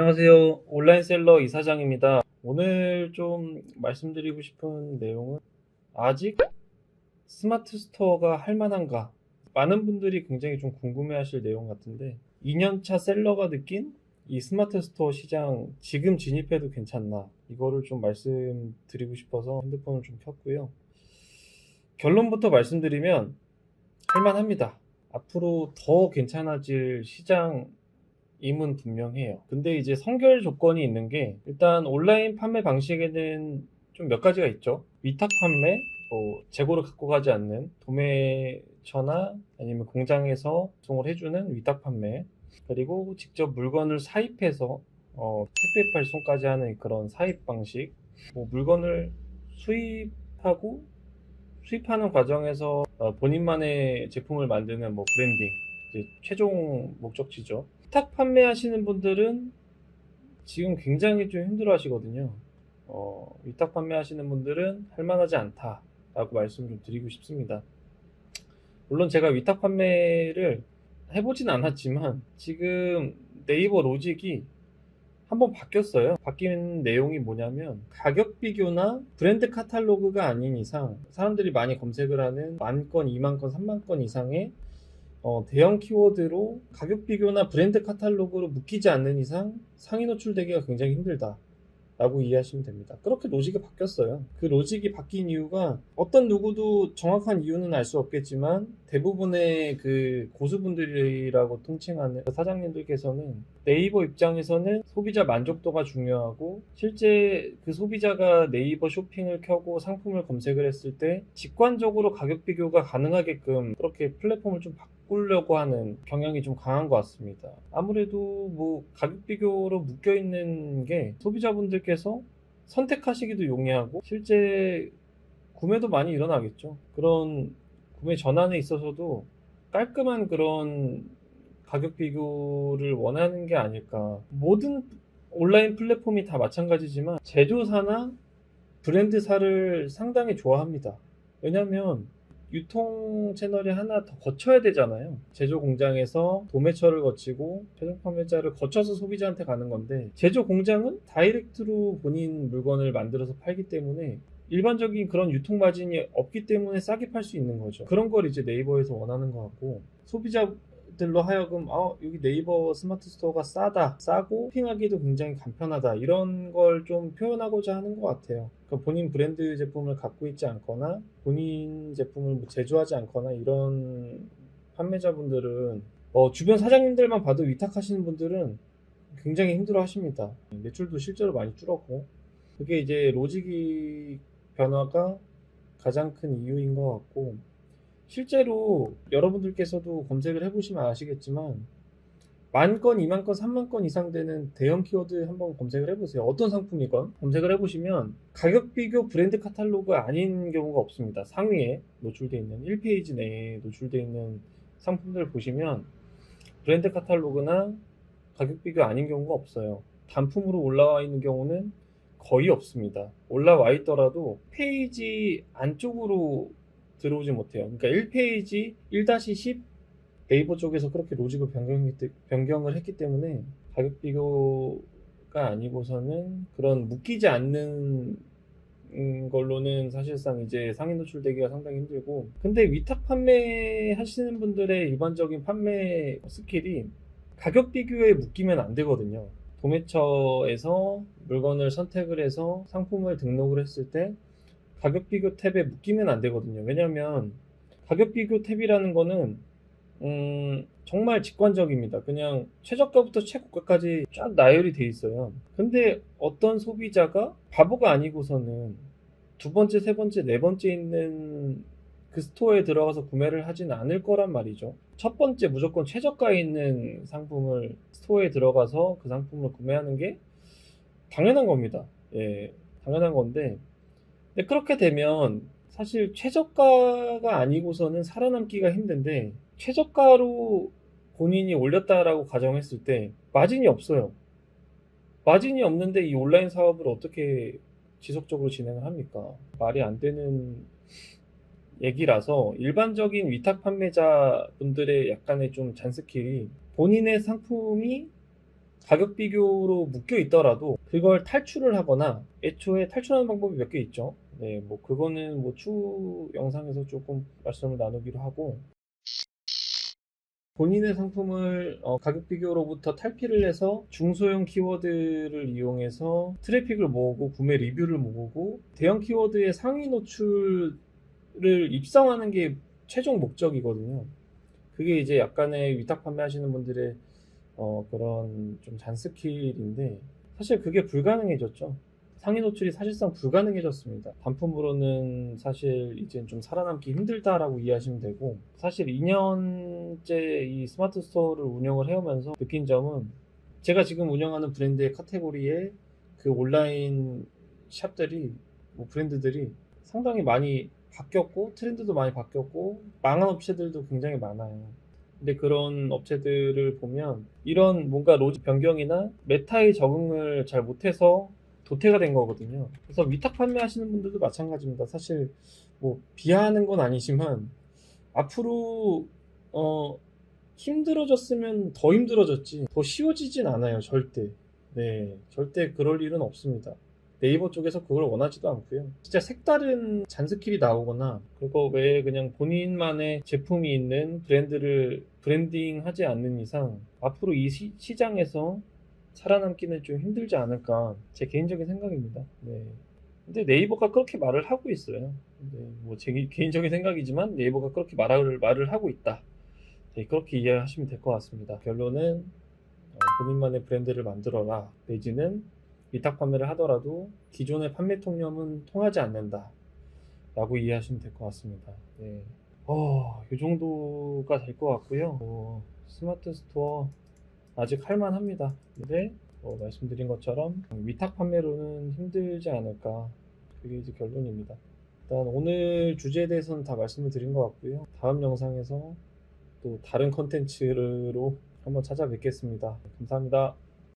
안녕하세요. 온라인셀러 이사장입니다. 오늘 좀 말씀드리고 싶은 내용은 아직 스마트 스토어가 할 만한가? 많은 분들이 굉장히 좀 궁금해 하실 내용 같은데 2년차 셀러가 느낀 이 스마트 스토어 시장 지금 진입해도 괜찮나? 이거를 좀 말씀드리고 싶어서 핸드폰을 좀 켰고요. 결론부터 말씀드리면 할만합니다. 앞으로 더 괜찮아질 시장 임은 분명해요. 근데 이제 선결 조건이 있는 게 일단 온라인 판매 방식에는 좀 몇 가지가 있죠. 위탁 판매, 뭐 재고를 갖고 가지 않는 도매처나 아니면 공장에서 배송을 해주는 위탁 판매, 그리고 직접 물건을 사입해서 어, 택배 발송까지 하는 그런 사입 방식, 뭐 물건을 수입하고 수입하는 과정에서 어, 본인만의 제품을 만드는 뭐 브랜딩, 최종 목적지죠. 위탁 판매하시는 분들은 지금 굉장히 좀 힘들어 하시거든요. 어, 위탁 판매하시는 분들은 할만하지 않다라고 말씀 좀 드리고 싶습니다. 물론 제가 위탁 판매를 해보진 않았지만 지금 네이버 로직이 한번 바뀌었어요. 바뀐 내용이 뭐냐면 가격 비교나 브랜드 카탈로그가 아닌 이상 사람들이 많이 검색을 하는 만 건, 2만 건, 3만 건 이상의 어, 대형 키워드로 가격 비교나 브랜드 카탈로그로 묶이지 않는 이상 상위 노출되기가 굉장히 힘들다. 라고 이해하시면 됩니다. 그렇게 로직이 바뀌었어요. 그 로직이 바뀐 이유가 어떤 누구도 정확한 이유는 알 수 없겠지만 대부분의 그 고수분들이라고 통칭하는 사장님들께서는 네이버 입장에서는 소비자 만족도가 중요하고 실제 그 소비자가 네이버 쇼핑을 켜고 상품을 검색을 했을 때 직관적으로 가격 비교가 가능하게끔 그렇게 플랫폼을 좀 바 꾸려고 하는 경향이 좀 강한 것 같습니다. 아무래도 뭐 가격 비교로 묶여 있는 게 소비자분들께서 선택하시기도 용이하고 실제 구매도 많이 일어나겠죠. 그런 구매 전환에 있어서도 깔끔한 그런 가격 비교를 원하는 게 아닐까. 모든 온라인 플랫폼이 다 마찬가지지만 제조사나 브랜드사를 상당히 좋아합니다. 왜냐면 유통 채널이 하나 더 거쳐야 되잖아요. 제조 공장에서 도매처를 거치고 최종 판매자를 거쳐서 소비자한테 가는 건데 제조 공장은 다이렉트로 본인 물건을 만들어서 팔기 때문에 일반적인 그런 유통 마진이 없기 때문에 싸게 팔 수 있는 거죠. 그런 걸 이제 네이버에서 원하는 것 같고 소비자 들로 하여금 아 여기 네이버 스마트 스토어가 싸다, 싸고 쇼핑하기도 굉장히 간편하다 이런 걸 좀 표현하고자 하는 것 같아요. 그러니까 본인 브랜드 제품을 갖고 있지 않거나 본인 제품을 뭐 제조하지 않거나 이런 판매자분들은 어, 주변 사장님들만 봐도 위탁하시는 분들은 굉장히 힘들어 하십니다. 매출도 실제로 많이 줄었고 그게 이제 로직이 변화가 가장 큰 이유인 것 같고 실제로 여러분들께서도 검색을 해보시면 아시겠지만 만 건, 2만 건, 3만 건 이상 되는 대형 키워드 한번 검색을 해보세요. 어떤 상품이건 검색을 해보시면 가격 비교 브랜드 카탈로그 아닌 경우가 없습니다. 상위에 노출되어 있는 1페이지 내에 노출되어 있는 상품들을 보시면 브랜드 카탈로그나 가격 비교 아닌 경우가 없어요. 단품으로 올라와 있는 경우는 거의 없습니다. 올라와 있더라도 페이지 안쪽으로 들어오지 못해요. 그러니까 1페이지 1-10 네이버 쪽에서 그렇게 로직을 변경했기, 변경을 했기 때문에 가격 비교가 아니고서는 그런 묶이지 않는 음, 걸로는 사실상 이제 상위 노출되기가 상당히 힘들고 근데 위탁 판매 하시는 분들의 일반적인 판매 스킬이 가격 비교에 묶이면 안 되거든요. 도매처에서 물건을 선택을 해서 상품을 등록을 했을 때 가격 비교 탭에 묶이면 안 되거든요. 왜냐면 가격 비교 탭이라는 거는 음, 정말 직관적입니다. 그냥 최저가부터 최고가까지 쫙 나열이 돼 있어요. 근데 어떤 소비자가 바보가 아니고서는 두 번째, 세 번째, 네 번째 있는 그 스토어에 들어가서 구매를 하진 않을 거란 말이죠. 첫 번째 무조건 최저가에 있는 상품을 스토어에 들어가서 그 상품을 구매하는 게 당연한 겁니다. 예, 당연한 건데. 근데 그렇게 되면 사실 최저가가 아니고서는 살아남기가 힘든데 최저가로 본인이 올렸다라고 가정했을 때 마진이 없어요. 마진이 없는데 이 온라인 사업을 어떻게 지속적으로 진행을 합니까? 말이 안 되는 얘기라서 일반적인 위탁 판매자 분들의 약간의 좀 잔스킬이 본인의 상품이 가격 비교로 묶여 있더라도 그걸 탈출을 하거나 애초에 탈출하는 방법이 몇 개 있죠. 네, 뭐 그거는 뭐 추후 영상에서 조금 말씀을 나누기로 하고 본인의 상품을 어, 가격 비교로부터 탈피를 해서 중소형 키워드를 이용해서 트래픽을 모으고 구매 리뷰를 모으고 대형 키워드의 상위 노출을 입성하는 게 최종 목적이거든요. 그게 이제 약간의 위탁 판매하시는 분들의 어, 그런 좀 잔스킬인데 사실 그게 불가능해졌죠. 상위 노출이 사실상 불가능해졌습니다. 단품으로는 사실 이제 좀 살아남기 힘들다라고 이해하시면 되고 사실 2년째 이 스마트 스토어를 운영을 해오면서 느낀 점은 제가 지금 운영하는 브랜드의 카테고리에 그 온라인 샵들이 뭐 브랜드들이 상당히 많이 바뀌었고 트렌드도 많이 바뀌었고 망한 업체들도 굉장히 많아요. 근데 그런 업체들을 보면 이런 뭔가 로직 변경이나 메타의 적응을 잘 못해서 도태가 된 거거든요. 그래서 위탁 판매하시는 분들도 마찬가지입니다. 사실 뭐 비하하는 건 아니지만 앞으로 어 힘들어졌으면 더 힘들어졌지 더 쉬워지진 않아요. 절대. 네, 절대 그럴 일은 없습니다. 네이버 쪽에서 그걸 원하지도 않고요. 진짜 색다른 잔스킬이 나오거나 그거 외에 그냥 본인만의 제품이 있는 브랜드를 브랜딩 하지 않는 이상 앞으로 이 시, 시장에서 살아남기는 좀 힘들지 않을까 제 개인적인 생각입니다. 네. 근데 네이버가 그렇게 말을 하고 있어요. 네, 뭐제 개인적인 생각이지만 네이버가 그렇게 말을 말을 하고 있다. 네, 그렇게 이해하시면 될 것 같습니다. 결론은 어, 본인만의 브랜드를 만들어라. 내지는 위탁 판매를 하더라도 기존의 판매 통념은 통하지 않는다. 라고 이해하시면 될 것 같습니다. 네. 어, 이 정도가 될 것 같고요. 어, 스마트 스토어 아직 할만합니다. 근데 어, 말씀드린 것처럼 위탁 판매로는 힘들지 않을까. 그게 이제 결론입니다. 일단 오늘 주제에 대해서는 다 말씀을 드린 것 같고요. 다음 영상에서 또 다른 컨텐츠로 한번 찾아뵙겠습니다. 감사합니다.